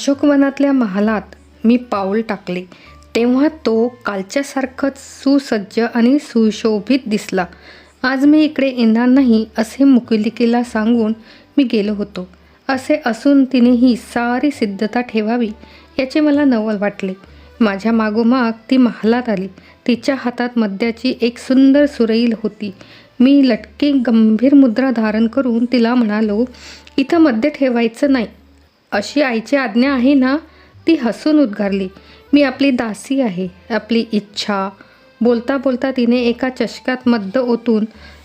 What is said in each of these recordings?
अशोकवनातल्या महालात मी पाऊल टाकले. तेव्हा तो कालच्यासारखंच सुसज्ज आणि सुशोभित दिसला. आज मी इकडे येणार नाही असे मुकुलिकेला सांगून मी गेलो होतो. असे असून तिने ही सारी सिद्धता ठेवावी याचे मला नवल वाटले. माझ्या मागोमाग ती महालात आली. तिच्या हातात मद्याची एक सुंदर सुरईल होती. मी लटके गंभीर मुद्रा धारण करून तिला म्हणालो इथं मद्य ठेवायचं नाही. अशी आईची आज्ञा आहे ना ती हसून उद्गारली. मी आपली दासी आहे आपली इच्छा. बोलता बोलता तिने एका चषकात मद्द ओतून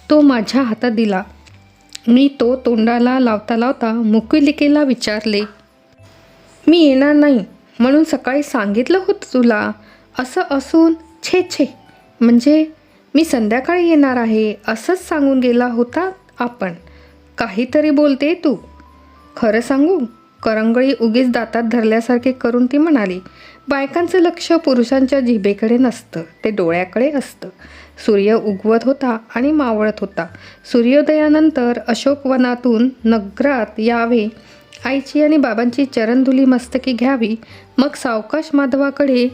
तो माझ्या हातात दिला. मी तो तोंडाला लावता लावता मुकुलिकेला विचारले मी येणार नाही म्हणून सकाळी सांगितलं होतं तुला? असं असून छे छे म्हणजे मी संध्याकाळी येणार आहे असंच सांगून गेला होता आपण. काहीतरी बोलते तू. खरं सांगू? करंगळी उगीच दातात धरल्यासारखे करून ती म्हणाली बायकांचं लक्ष पुरुषांच्या जिभेकडे नसतं ते डोळ्याकडे असतं. सूर्य उगवत होता आणि मावळत होता. सूर्योदयानंतर अशोकवनातून नगरात यावे. आईची आणि बाबांची चरणधुली मस्तकी घ्यावी. मग सावकाश माधवाकडे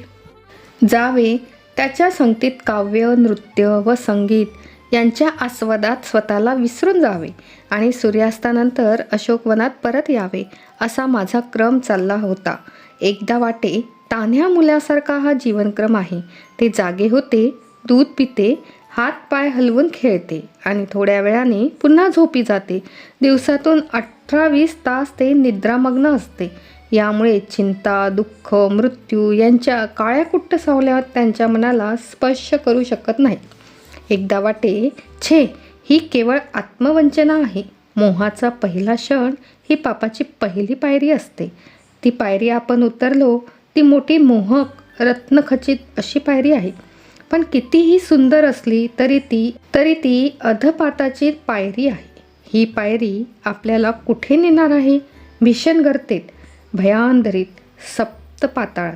जावे. त्याच्या संगतीत काव्य नृत्य व संगीत यांच्या आस्वादात स्वतःला विसरून जावे आणि सूर्यास्तानंतर अशोकवनात परत यावे असा माझा क्रम चालला होता. एकदा वाटे तान्ह्या मुलासारखा हा जीवनक्रम आहे. ते जागे होते दूध पिते हात पाय हलवून खेळते आणि थोड्या वेळाने पुन्हा झोपी जाते. दिवसातून अठरा वीस तास ते निद्रामग्न असते. यामुळे चिंता दुःख मृत्यू यांच्या काळ्या कुट्ट सावल्या त्यांच्या मनाला स्पर्श करू शकत नाही. एकदा वाटे छे ही केवळ आत्मवंचना आहे. मोहाचा पहिला क्षण ही पापाची पहिली पायरी असते. ती पायरी आपण उतरलो ती मोठी मोहक रत्नखचित अशी पायरी आहे. पण कितीही सुंदर असली तरी ती तरी ती अधपाताची पायरी आहे. ही पायरी आपल्याला कुठे नेणार आहे? भीषण गर्तेत भयांधरीत सप्त पाताळात.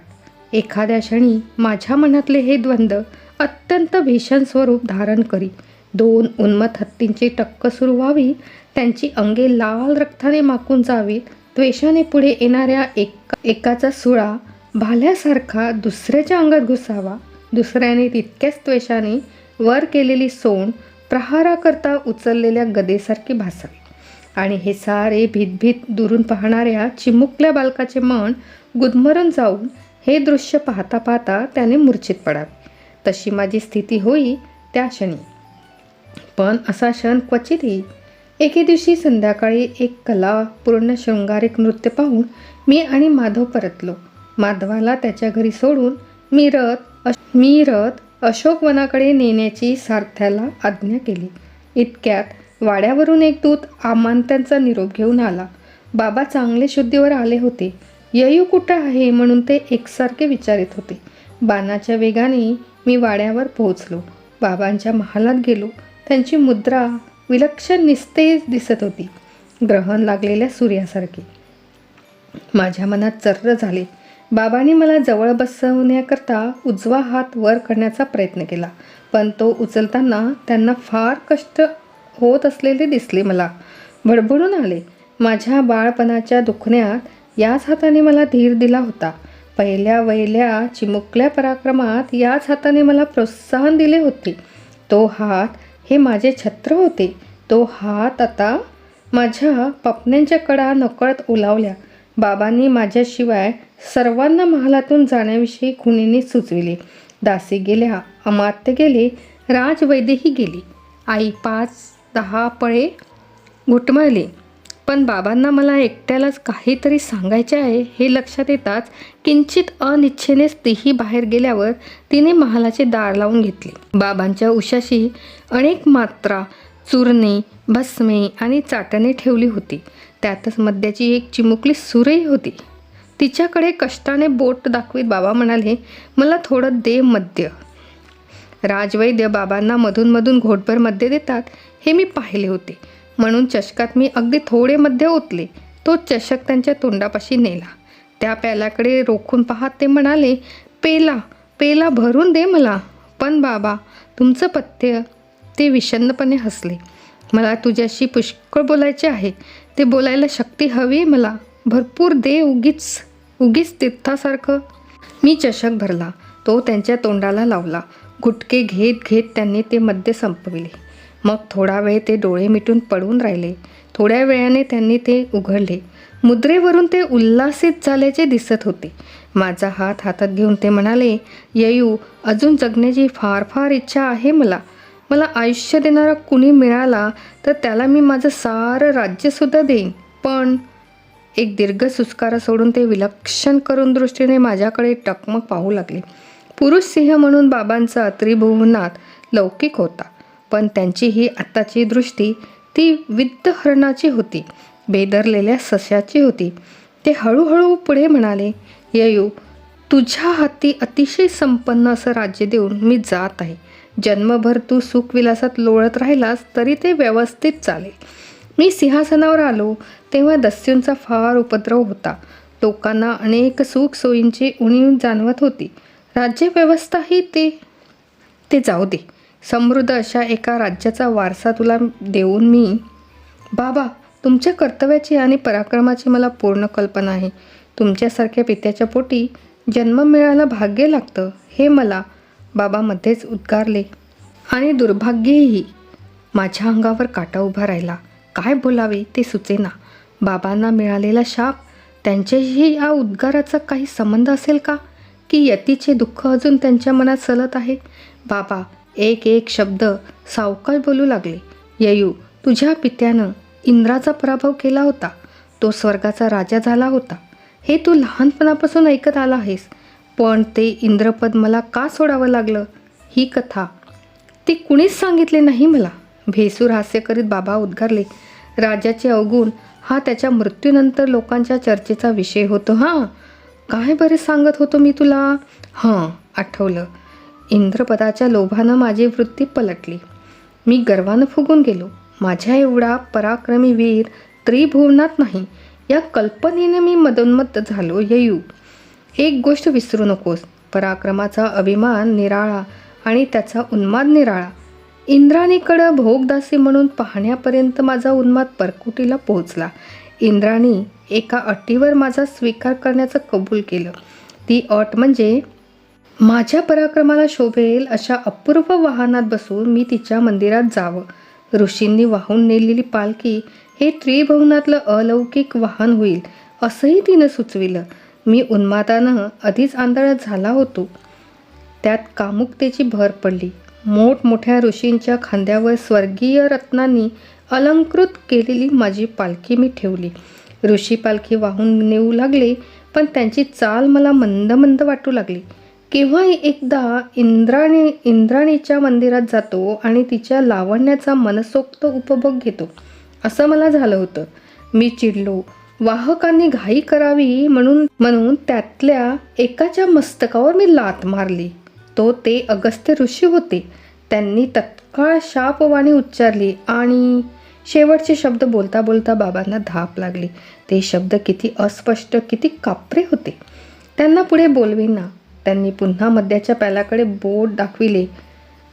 एखाद्या क्षणी माझ्या मनातले हे द्वंद्व अत्यंत भीषण स्वरूप धारण करी. दोन उन्मत हत्तींची टक्क सुरू व्हावी. त्यांची अंगे लाल रक्ताने माकून जावीत. त्वेषाने पुढे येणाऱ्या एका एकाचा सुळा भाल्यासारखा दुसऱ्याच्या अंगात घुसावा. दुसऱ्याने तितक्याच त्वेषाने वर केलेली सोंड प्रहाराकरता उचललेल्या गदेसारखी भासावी. आणि हे सारे भीतभीत दुरून पाहणाऱ्या चिमुकल्या बालकाचे मन गुदमरून जाऊन हे दृश्य पाहता पाहता त्याने मूर्छित पडावे. तशी माझी स्थिती होई त्या क्षणी. पण असा क्षण क्वचित एके दिवशी संध्याकाळी एक कला पूर्ण शृंगारिक नृत्य पाहून मी आणि माधव परतलो. माधवाला त्याच्या घरी सोडून मी रथ अश- मी रथ अशोकवनाकडे नेण्याची सारथ्याला आज्ञा केली. इतक्यात वाड्यावरून एक दूत आमांत्यांचा निरोप घेऊन आला. बाबा चांगले शुद्धीवर आले होते. ययू कुठं आहे? म्हणून ते एकसारखे विचारित होते. बाणाच्या वेगाने मी वाड्यावर पोहोचलो. बाबांच्या महालात गेलो. त्यांची मुद्रा विलक्षण निस्तेज दिसत होती. ग्रहण लागलेल्या सूर्यासारखी. माझ्या मनात चर्र झाले. बाबांनी मला जवळ बसवण्याकरता उजवा हात वर करण्याचा प्रयत्न केला पण तो उचलताना त्यांना फार कष्ट होत असलेले दिसले मला. भडभडून आले. माझ्या बाळपणाच्या दुखण्यात याच हाताने मला धीर दिला होता. पहिल्या वहिल्या चिमुकल्या पराक्रमात याच हाताने मला प्रोत्साहन दिले होते. तो हात हे माझे छत्र होते. तो हात आता माझ्या पपण्यांच्या कडा नकळत ओलावल्या. बाबांनी माझ्याशिवाय सर्वांना महालातून जाण्याविषयी खुणीने सुचविले. दासी गेल्या अमात्य गेले राजवैद्यही गेली. आई पाच दहा पळे घुटमळली. पण बाबांना मला एकट्यालाच काहीतरी सांगायचे आहे हे लक्षात येताच किंचित अनिच्छेनेच तीही बाहेर गेल्यावर तिने महालाचे दार लावून घेतले. बाबांच्या उशाशी अनेक मात्रा चूर्णे भस्मे आणि चाटणे ठेवली होती. त्यातच मद्याची एक चिमुकली सुरई होती. तिच्याकडे कष्टाने बोट दाखवीत बाबा म्हणाले मला थोडं दे मद्य. राजवैद्य बाबांना मधूनमधून घोटभर मद्य देतात. हे मी पाहिले होते. म्हणून चषकात मी अगदी थोडे मध्ये ओतले. तो चषक त्यांच्या तोंडापाशी नेला. त्या प्याल्याकडे रोखून पाहत ते म्हणाले पेला पेला भरून दे मला. पण बाबा तुमचं पथ्य. ते विषन्नपणे हसले. मला तुझ्याशी पुष्कळ बोलायचे आहे. ते बोलायला शक्ती हवी मला. भरपूर दे उगीच उगीच तीर्थासारखं. मी चषक भरला. तो त्यांच्या तोंडाला लावला. गुटके घेत घेत त्यांनी ते मद्य संपविले. मग थोडा वेळ ते डोळे मिटून पडून राहिले. थोड्या वेळाने त्यांनी ते उघडले. मुद्रेवरून ते उल्हासित झाल्याचे दिसत होते. माझा हात हातात घेऊन ते म्हणाले ययू अजून जगण्याची फार फार इच्छा आहे मला. मला आयुष्य देणारा कुणी मिळाला तर त्याला मी माझं सारं राज्यसुद्धा देईन. पण एक दीर्घ सुस्कारा सोडून ते विलक्षण करून दृष्टीने माझ्याकडे टकमक पाहू लागले. पुरुष सिंह म्हणून बाबांचा त्रिभुवनात लौकिक होता. पण त्यांची ही आत्ताची दृष्टी ती विद्ध हरणाची होती बेदरलेल्या सश्याची होती. ते हळूहळू पुढे म्हणाले ययू तुझ्या हाती अतिशय संपन्न असं राज्य देऊन मी जात आहे. जन्मभर तू सुखविलासात लोळत राहिलास तरी ते व्यवस्थित चालेल. मी सिंहासनावर आलो तेव्हा दस्यूंचा फार उपद्रव होता. लोकांना अनेक सुख सोयींची उणीव जाणवत होती. राज्यव्यवस्थाही ते ते जाऊ दे. समृद्ध अशा एका राज्याचा वारसा तुला देऊन मी बाबा तुमच्या कर्तव्याची आणि पराक्रमाची मला पूर्ण कल्पना आहे. तुमच्यासारख्या पित्याच्या पोटी जन्म मिळायला भाग्य लागतं हे मला बाबामध्येच उद्गारले. आणि दुर्भाग्यही माझ्या अंगावर काटा उभा राहिला. काय बोलावे ते सुचेना. बाबांना मिळालेला शाप त्यांच्याशी या उद्गाराचा काही संबंध असेल का? की यतीचे दुःख अजून त्यांच्या मनात सलत आहे? बाबा एक एक शब्द सावकाश बोलू लागले. ययू तुझ्या पित्यानं इंद्राचा पराभव केला होता. तो स्वर्गाचा राजा झाला होता. हे तू लहानपणापासून ऐकत आला आहेस. पण ते इंद्रपद मला का सोडावं लागलं? ही कथा. ती कुणीच सांगितले नाही मला. भेसूर हास्य करीत बाबा उद्गारले. राजाचे अवगुण हा त्याच्या मृत्यूनंतर लोकांच्या चर्चेचा विषय होतो हां. काय बरे सांगत होतो मी तुला? हां आठवलं. इंद्रपदाच्या लोभानं माझी वृत्ती पलटली. मी गर्वानं फुगून गेलो. माझ्या एवढा पराक्रमी वीर त्रिभुवनात नाही या कल्पनेने मी मदोन्मत्त झालो येयू. एक गोष्ट विसरू नकोस. पराक्रमाचा अभिमान निराळा आणि त्याचा उन्माद निराळा. इंद्राणीकडं भोगदासी म्हणून पाहण्यापर्यंत माझा उन्माद परकुटीला पोहोचला. इंद्राणी एका अटीवर माझा स्वीकार करण्याचं कबूल केलं. ती अट म्हणजे माझ्या पराक्रमाला शोभेल अशा अपूर्व वाहनात बसून मी तिच्या मंदिरात जावं. ऋषींनी वाहून नेलेली पालखी हे त्रिभुवनातलं अलौकिक वाहन होईल असंही तिनं सुचविलं. मी उन्मादानं आधीच आंधळात झाला होतो. त्यात कामुकतेची भर पडली. मोठमोठ्या ऋषींच्या खांद्यावर स्वर्गीय रत्नांनी अलंकृत केलेली माझी पालखी मी ठेवली. ऋषी पालखी वाहून नेऊ लागले पण त्यांची चाल मला मंद मंद वाटू लागली. केव्हा एकदा इंद्राणी इंद्राणीच्या मंदिरात जातो आणि तिच्या लावण्याचा मनसोक्त उपभोग घेतो. असं मला झालं होतं. मी चिडलो. वाहकांनी घाई करावी म्हणून म्हणून त्यातल्या एकाच्या मस्तकावर मी लात मारली. तो ते अगस्त्य ऋषी होते. त्यांनी तत्काळ शापवाणी उच्चारली आणि शेवटचे शब्द बोलता बोलता बाबांना धाप लागली. ते शब्द किती अस्पष्ट किती कापरे होते. त्यांना पुढे बोलविना. त्यांनी पुन्हा मद्याच्या प्याल्याकडे बोट दाखविले.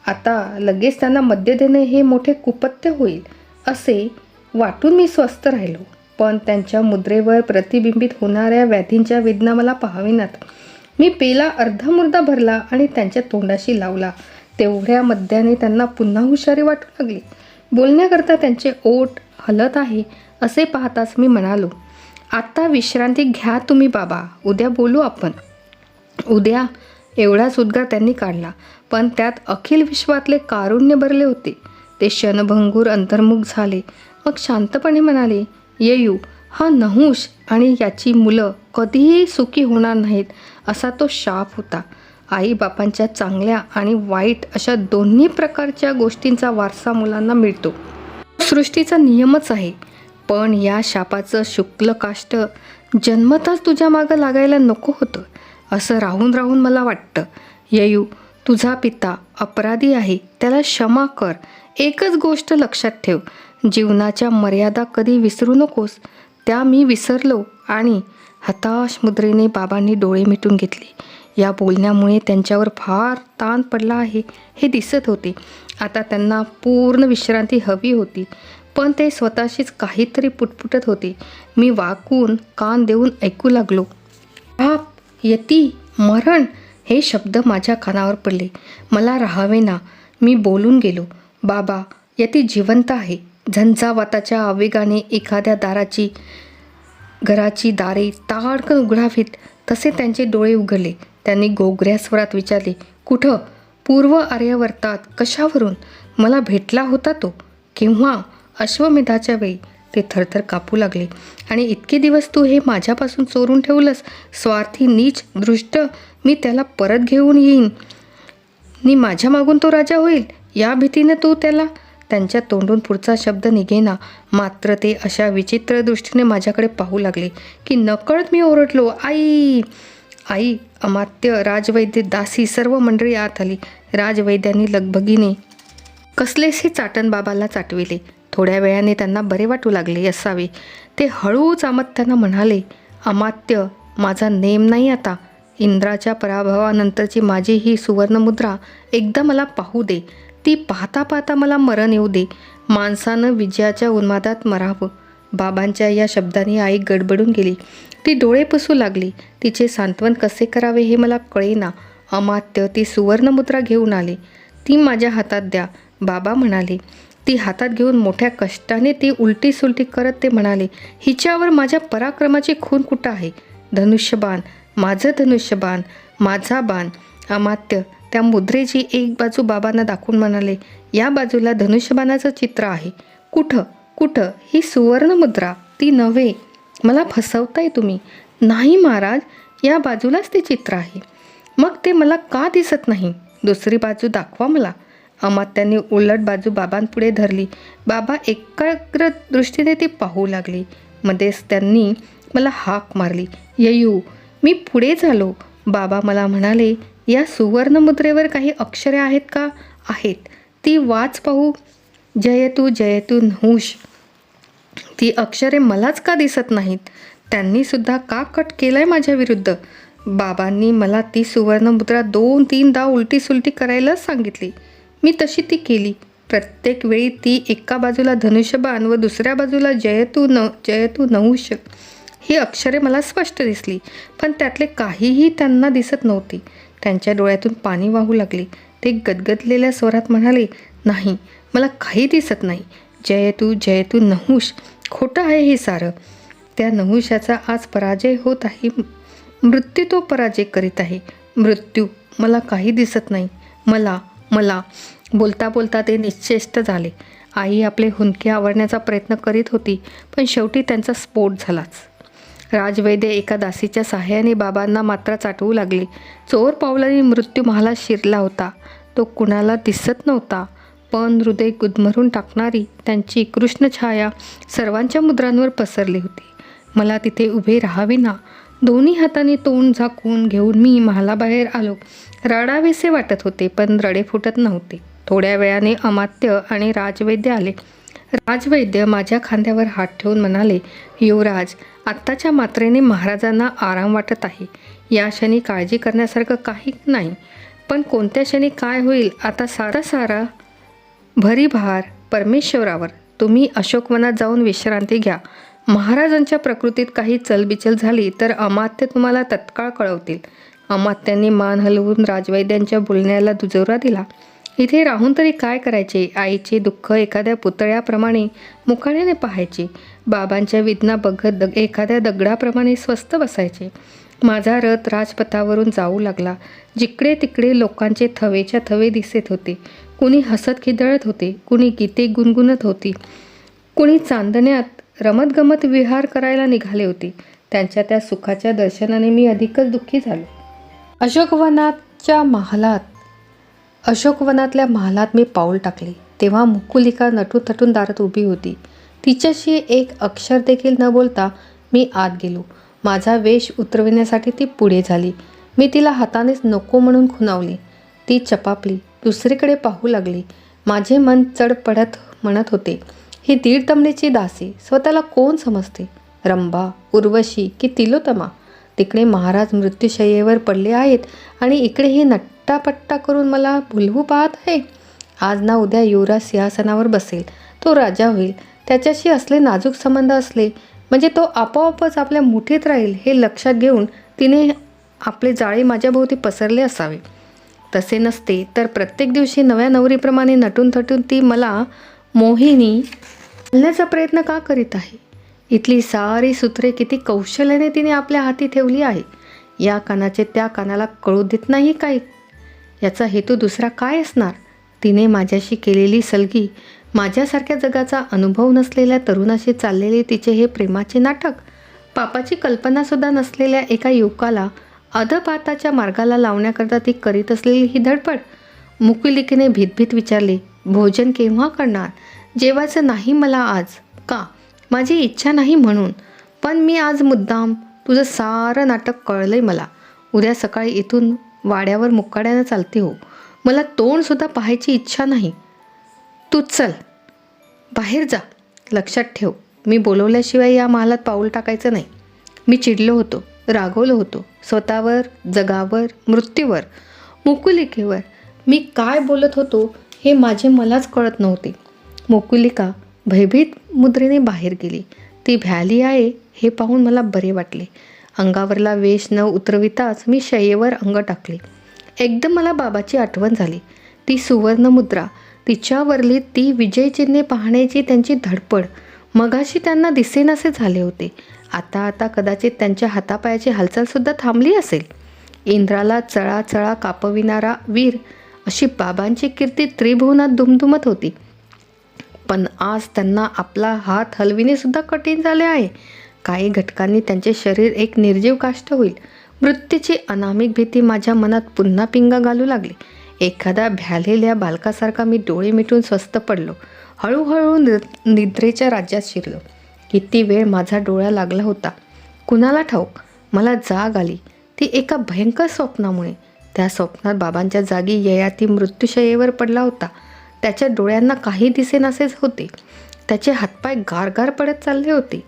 आता लगेच त्यांना मद्य देणे हे मोठे कुपत्य होईल असे वाटून मी स्वस्थ राहिलो. पण त्यांच्या मुद्रेवर प्रतिबिंबित होणाऱ्या व्याधींच्या वेदना मला पाहाविनात. मी पेला अर्धामुर्धा भरला आणि त्यांच्या तोंडाशी लावला. तेवढ्या मद्याने त्यांना पुन्हा हुशारी वाटू लागली. बोलण्याकरता त्यांचे ओठ हलत आहे असे पाहताच मी म्हणालो आत्ता विश्रांती घ्या तुम्ही बाबा उद्या बोलू आपण. उद्या एवढाच उद्गार त्यांनी काढला. पण त्यात अखिल विश्वातले कारुण्य भरले होते. ते क्षणभंगूर अंतर्मुख झाले. मग शांतपणे म्हणाले येयू हा नहुष आणि याची मुलं कधीही सुखी होणार नाहीत असा तो शाप होता. आईबापांच्या चांगल्या आणि वाईट अशा दोन्ही प्रकारच्या गोष्टींचा वारसा मुलांना मिळतो. सृष्टीचा नियमच आहे. पण या शापाचं शुक्ल काष्ट जन्मतच तुझ्या मागं लागायला नको होतं. असं राहून राहून मला वाटतं. ययू तुझा पिता अपराधी आहे त्याला क्षमा कर. एकच गोष्ट लक्षात ठेव. जीवनाच्या मर्यादा कधी विसरू नकोस. त्या मी विसरलो आणि हताश मुद्रेने बाबांनी डोळे मिटून घेतले. या बोलण्यामुळे त्यांच्यावर फार ताण पडला आहे हे दिसत होते. आता त्यांना पूर्ण विश्रांती हवी होती पण ते स्वतःशीच काहीतरी पुटपुटत होते. मी वाकून कान देऊन ऐकू लागलो. हा यती मरण हे शब्द माझ्या कानावर पडले. मला राहावे ना मी बोलून गेलो. बाबा यती जिवंत आहे. झंझावाताच्या आवेगाने एखाद्या दाराची घराची दारे ताडकन उघडावीत. तसे त्यांचे डोळे उघडले. त्यांनी गोगऱ्या स्वरात विचारले कुठं? पूर्व आर्यावर्तात कशावरून? मला भेटला होता तो. केव्हा? अश्वमेधाच्या वेळी. ते थरथर कापू लागले. आणि इतके दिवस तू हे माझ्यापासून चोरून ठेवलंस? स्वार्थी नीच दृष्ट मी त्याला परत घेऊन येईन. नी माझ्या मागून तो राजा होईल? या भीतीनं तू त्याला त्यांच्या तोंडून पुढचा शब्द निघेना. मात्र ते अशा विचित्र दृष्टीने माझ्याकडे पाहू लागले की नकळत मी ओरडलो आई आई अमात्य राजवैद्य दासी सर्व मंडळी आत आली. राजवैद्यांनी लगबगीने कसलेसे चाटण बाबाला चाटविले? थोड्या वेळाने त्यांना बरे वाटू लागले असावे. ते हळूच अमात्यानं म्हणाले अमात्य माझा नेम नाही आता. इंद्राच्या पराभवानंतरची माझी ही सुवर्णमुद्रा एकदा मला पाहू दे. ती पाहता पाहता मला मरण येऊ दे. माणसानं विजयाच्या उन्मादात मरावं. बाबांच्या या शब्दांनी आई गडबडून गेली. ती डोळे पुसू लागली. तिचे सांत्वन कसे करावे हे मला कळेना. अमात्य ती सुवर्णमुद्रा घेऊन आले. ती माझ्या हातात द्या. बाबा म्हणाले ती हातात घेऊन मोठ्या कष्टाने ती उलटी सुलटी करत ते म्हणाले हिच्यावर माझ्या पराक्रमाची खून कुठं आहे? धनुष्यबाण माझं धनुष्यबाण माझा बाण अमात्य. त्या मुद्रेची एक बाजू बाबांना दाखवून म्हणाले या बाजूला धनुष्यबाणाचं चित्र आहे. कुठं? कुठं? ही सुवर्ण मुद्रा ती नव्हे. मला फसवताय तुम्ही. नाही महाराज या बाजूलाच ते चित्र आहे. मग ते मला का दिसत नाही? दुसरी बाजू दाखवा मला. अमात्यांनी उलट बाजू बाबांपुढे धरली. बाबा एकाग्र दृष्टीने ती पाहू लागली. मध्येच त्यांनी मला हाक मारली. ययू मी पुढे झालो. बाबा मला म्हणाले या सुवर्णमुद्रेवर काही अक्षरे आहेत का? आहेत. ती वाच पाहू. जयतू जयतू नहुष ती अक्षरे मलाच का दिसत नाहीत? त्यांनी सुद्धा का कट केलंय माझ्या विरुद्ध? बाबांनी मला ती सुवर्णमुद्रा दोन तीनदा उलटी सुलटी करायलाच सांगितली. मी तशी ती केली. प्रत्येक वेळी ती एका बाजूला धनुष्यबाण व दुसऱ्या बाजूला जयतू न जयतू नहुष ही अक्षरे मला स्पष्ट दिसली. पण त्यातले काहीही त्यांना दिसत नव्हते. त्यांच्या डोळ्यातून पाणी वाहू लागले. ते गदगदलेल्या स्वरात म्हणाले नाही मला काही दिसत नाही. जयतू जयतू नहुष खोटं आहे हे सारं. त्या नहुषाचा आज पराजय होत आहे. मृत्यू तो पराजय करीत आहे. मृत्यू मला काही दिसत नाही. मला मला. बोलता बोलता ते निश्चेष्ट झाले. आई आपले हुंदके आवडण्याचा प्रयत्न करीत होती पण शेवटी त्यांचा स्फोट झालाच. राजवैद्य एका दासीच्या सहाय्याने बाबांना मात्र चाटवू लागले. चोर पावलाने मृत्यू महाला शिरला होता. तो कुणाला दिसत नव्हता. पण हृदय गुदमरून टाकणारी त्यांची कृष्ण छाया सर्वांच्या मुद्रांवर पसरली होती. मला तिथे उभे राहावे ना. दोन्ही हाताने तोंड झाकून घेऊन मी महालाबाहेर आलो. रडावेसे वाटत होते पण रडे फुटत नव्हते. थोड्या वेळाने अमात्य आणि राजवैद्य आले. राजवैद्य माझ्या खांद्यावर हात ठेवून म्हणाले युवराज आत्ताच्या मात्रेने महाराजांना आराम वाटत आहे. या क्षणी काळजी करण्यासारखं काही नाही. पण कोणत्या क्षणी काय होईल आता सारा सारा भरीभार परमेश्वरावर. तुम्ही अशोकवनात जाऊन विश्रांती घ्या. महाराजांच्या प्रकृतीत काही चलबिचल झाली तर अमात्य तुम्हाला तत्काळ कळवतील. अमात्यांनी मान हलवून राजवैद्यांच्या बोलण्याला दुजोरा दिला. इथे राहून तरी काय करायचे? आईचे दुःख एखाद्या पुतळ्याप्रमाणे मुकाण्याने पाहायचे. बाबांच्या वेदना बघत दग एखाद्या दगडाप्रमाणे स्वस्त बसायचे. माझा रथ राजपथावरून जाऊ लागला. जिकडे तिकडे लोकांचे थवेच्या थवे दिसत होते. कुणी हसत खिदळत होते. कुणी गीते गुणगुणत होती. कुणी चांदण्यात रमतगमत विहार करायला निघाले होते. त्यांच्या त्या सुखाच्या दर्शनाने मी अधिकच दुःखी झालो. अशोकवनाच्या महालात अशोकवनातल्या महालात मी पाऊल टाकले. तेव्हा मुकुलिका नटून दारात उभी होती. तिच्याशी एक अक्षर देखील न बोलता मी आत गेलो. माझा वेश उतरविण्यासाठी ती पुढे झाली. मी तिला हातानेच नको म्हणून खुणावली. ती चपापली. दुसरीकडे पाहू लागली. माझे मन चढ पडत म्हणत होते ही दीड तमणीची दासी स्वतःला कोण समजते? रंभा उर्वशी की तिलोतमा तिकडे महाराज मृत्यूशय्येवर पडले आहेत आणि इकडे हे नट्टापट्टा करून मला भुलवू पाहत आहे. आज ना उद्या युवराज सिंहासनावर बसेल. तो राजा होईल. त्याच्याशी असले नाजूक संबंध असले म्हणजे तो आपोआपच आपल्या मुठीत राहील हे लक्षात घेऊन तिने आपले जाळे माझ्याभोवती पसरले असावे. तसे नसते तर प्रत्येक दिवशी नव्या नवरीप्रमाणे नटून थटून ती मला मोहिनी घालण्याचा प्रयत्न का करीत आहे? इथली सारी सूत्रे किती कौशल्याने तिने आपल्या हाती ठेवली आहे. या कानाचे त्या कानाला कळू देत नाही काही. याचा हेतू दुसरा काय असणार? तिने माझ्याशी केलेली सलगी माझ्यासारख्या जगाचा अनुभव नसलेल्या तरुणाशी चाललेले तिचे हे प्रेमाचे नाटक पापाची कल्पनासुद्धा नसलेल्या एका युवकाला अधपाताच्या मार्गाला लावण्याकरता ती करीत असलेली ही धडपड. मुकुलिकेने भीतभीत विचारले भोजन केव्हा करणार? जेवायचं नाही मला आज. का? माझी इच्छा नाही म्हणून. पण मी आज मुद्दाम तुझं सारं नाटक कळलं आहे मला. उद्या सकाळी इथून वाड्यावर मुक्काड्यानं चालते हो. मला तोंडसुद्धा पाहायची इच्छा नाही. तू चल. बाहेर जा. लक्षात ठेव. मी बोलवल्याशिवाय या महालात पाऊल टाकायचं नाही. मी चिडलो होतो. रागवलो होतो. स्वतःवर जगावर मृत्यूवर मुकुलिकेवर. मी काय बोलत होतो हे माझे मलाच कळत नव्हते. मुकुलिका भयभीत मुद्रेने बाहेर गेली. ती भ्याली आहे हे पाहून मला बरे वाटले. अंगावरला वेश न उतरविताच मी शयेवर अंग टाकले. एकदम मला बाबाची आठवण झाली. ती सुवर्ण मुद्रा तिच्यावरली ती विजयचिन्हे पाहण्याची त्यांची धडपड मगाशी त्यांना दिसेनासे झाले होते. आता आता कदाचित त्यांच्या हातापायाची हालचालसुद्धा थांबली असेल. इंद्राला चळाचळा कापविणारा वीर अशी बाबांची कीर्ती त्रिभुवनात दुमदुमत होती. पण आज त्यांना आपला हात हलविणेसुद्धा कठीण झाले आहे. काही घटकांनी त्यांचे शरीर एक निर्जीव काष्ट होईल. मृत्यूची अनामिक भीती माझ्या मनात पुन्हा पिंगा घालू लागली. एखाद्या भ्यालेल्या बालकासारखा मी डोळे मिटून स्वस्त पडलो. हळूहळू नि निद्रेच्या राज्यात शिरलो. किती वेळ माझा डोळा लागला होता. कुणाला ठाऊक? मला जाग आली. ती एका भयंकर स्वप्नामुळे. त्या स्वप्नात बाबांच्या जागी ययाती मृत्यूशयेवर पडला होता. त्याच्या डोळ्यांना काही दिसेनासेच होते. त्याचे हातपाय गारगार पडत चालले होते.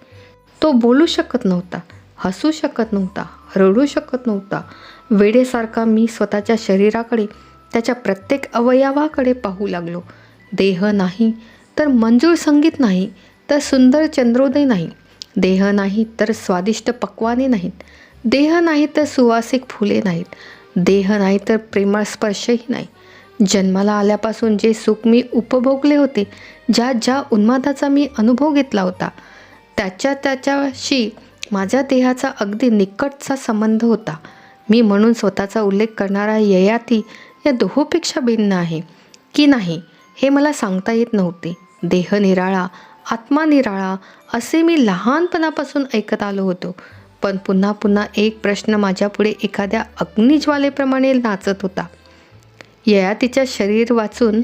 तो बोलू शकत नव्हता हसू शकत नव्हता रडू शकत नव्हता. वेडेसारखा मी स्वतःच्या शरीराकडे त्याच्या प्रत्येक अवयवाकडे पाहू लागलो. देह नाही तर मंजूळ संगीत नाही तर सुंदर चंद्रोदय नाही. देह नाही तर स्वादिष्ट पक्वाने नाहीत. देह नाही तर सुवासिक फुले नाहीत. देह नाही तर प्रेमळ स्पर्शही नाही. जन्माला आल्यापासून जे सुख मी उपभोगले होते ज्या ज्या उन्मादाचा मी अनुभव घेतला होता त्याच्या त्याच्याशी माझ्या देहाचा अगदी निकटचा संबंध होता. मी म्हणून स्वतःचा उल्लेख करणारा ययाती या दोहोपेक्षा भिन्न आहे. की नाही हे मला सांगता येत नव्हते. देह निराळा आत्मा निराळा असे मी लहानपणापासून ऐकत आलो होतो. पण पुन्हा पुन्हा एक प्रश्न माझ्यापुढे एखाद्या अग्निज्वालेप्रमाणे नाचत होता. ययातीच्या शरीर वाचून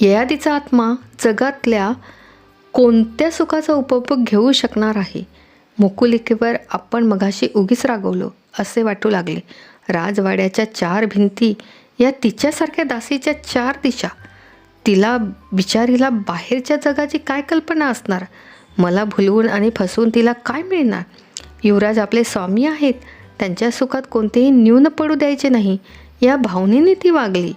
ययातीचा आत्मा जगातल्या कोणत्या सुखाचा उपभोग घेऊ शकणार आहे? मुकुलिकेवर आपण मगाशी उगीच रागवलो असे वाटू लागले. राजवाड्याच्या चार भिंती या तिच्यासारख्या दासीच्या चार दिशा. तिला बिचारीला बाहेरच्या जगाची काय कल्पना असणार? मला भुलवून आणि फसवून तिला काय मिळणार? युवराज आपले स्वामी आहेत. त्यांच्या सुखात कोणतेही न्यून पडू द्यायचे नाही. या भावनेने ती वागली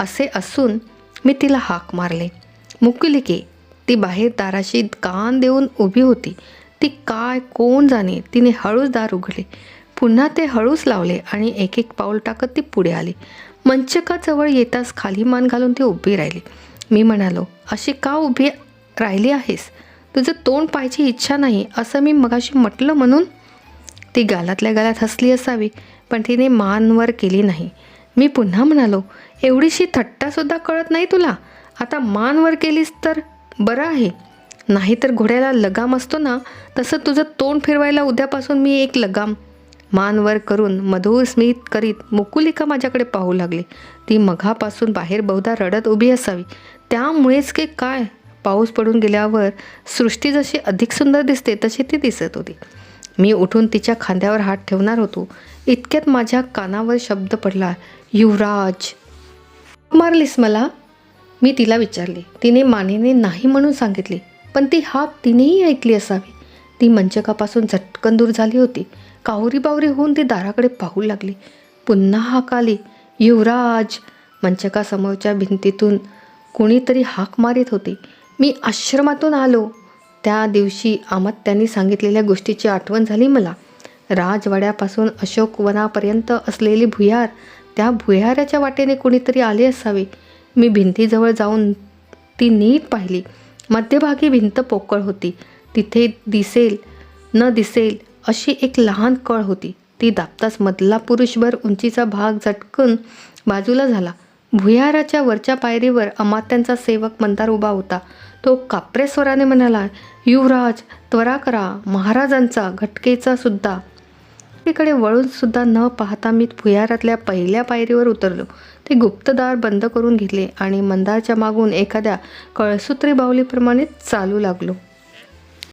असे असून मी तिला हाक मारले. मुकुलिके ती बाहेर दाराशी कान देऊन उभी होती. ती काय कोण जाणे तिने हळूच दार उघडले. पुन्हा ते हळूच लावले आणि एक एक पाऊल टाकत ती पुढे आली. मंचकाजवळ येताच खाली मान घालून ती उभी राहिली. मी म्हणालो अशी का उभी राहिली आहेस? तुझं तोंड पाहायची इच्छा नाही असं मी मगाशी म्हटलं म्हणून? ती गालातल्या गालात हसली असावी पण तिने मानवर केली नाही. मी पुन्हा म्हणालो एवढीशी थट्टासुद्धा कळत नाही तुला? आता मानवर केलीस तर बरं आहे. नाहीतर घोड्याला लगाम असतो ना तसं तुझं तोंड फिरवायला उद्यापासून मी एक लगाम. मानवर करून मधुर स्मित करीत मुकुलिका माझ्याकडे पाहू लागली. ती मघापासून बाहेर बहुधा रडत उभी असावी. त्यामुळेच की काय? पाऊस पडून गेल्यावर सृष्टी जशी अधिक सुंदर दिसते तशी ती दिसत होती. मी उठून तिच्या खांद्यावर हात ठेवणार होतो. इतक्यात माझ्या कानावर शब्द पडला युवराज मारलीस मला? मी तिला विचारले. तिने मानेने नाही म्हणून सांगितले पण ती हाक तिनेही ऐकली असावी. ती मंचकापासून झटकन दूर झाली होती. कावरी बावरी होऊन ती दाराकडे पाहू लागली. पुन्हा हाक आली युवराज मंचकासमोरच्या भिंतीतून कोणीतरी हाक मारित होते. मी आश्रमातून आलो. त्या दिवशी त्यांनी सांगितलेल्या गोष्टीची आठवण झाली मला. राजवाड्यापासून अशोकवनापर्यंत असलेली भुयार त्या भुयाराच्या वाटेने कोणीतरी आले असावे. मी भिंतीजवळ जाऊन ती नीट पाहिली. मध्यभागी भिंत पोकळ होती. तिथे दिसेल न दिसेल अशी एक लहान कळ होती. ती दाबताच मधला पुरुषभर उंचीचा भाग झटकून बाजूला झाला. भुयाराच्या वरच्या पायरीवर अमात्यांचा सेवक मंदार उभा होता. तो कापरेस्वराने म्हणाला युवराज त्वरा करा. महाराजांचा घटकेचा सुद्धा. तिकडे वळून सुद्धा न पाहता मी भुयारातल्या पहिल्या पायरीवर उतरलो. ते गुप्तदार बंद करून घेतले आणि मंदारच्या मागून एखाद्या कळसूत्री बाहुलीप्रमाणे चालू लागलो.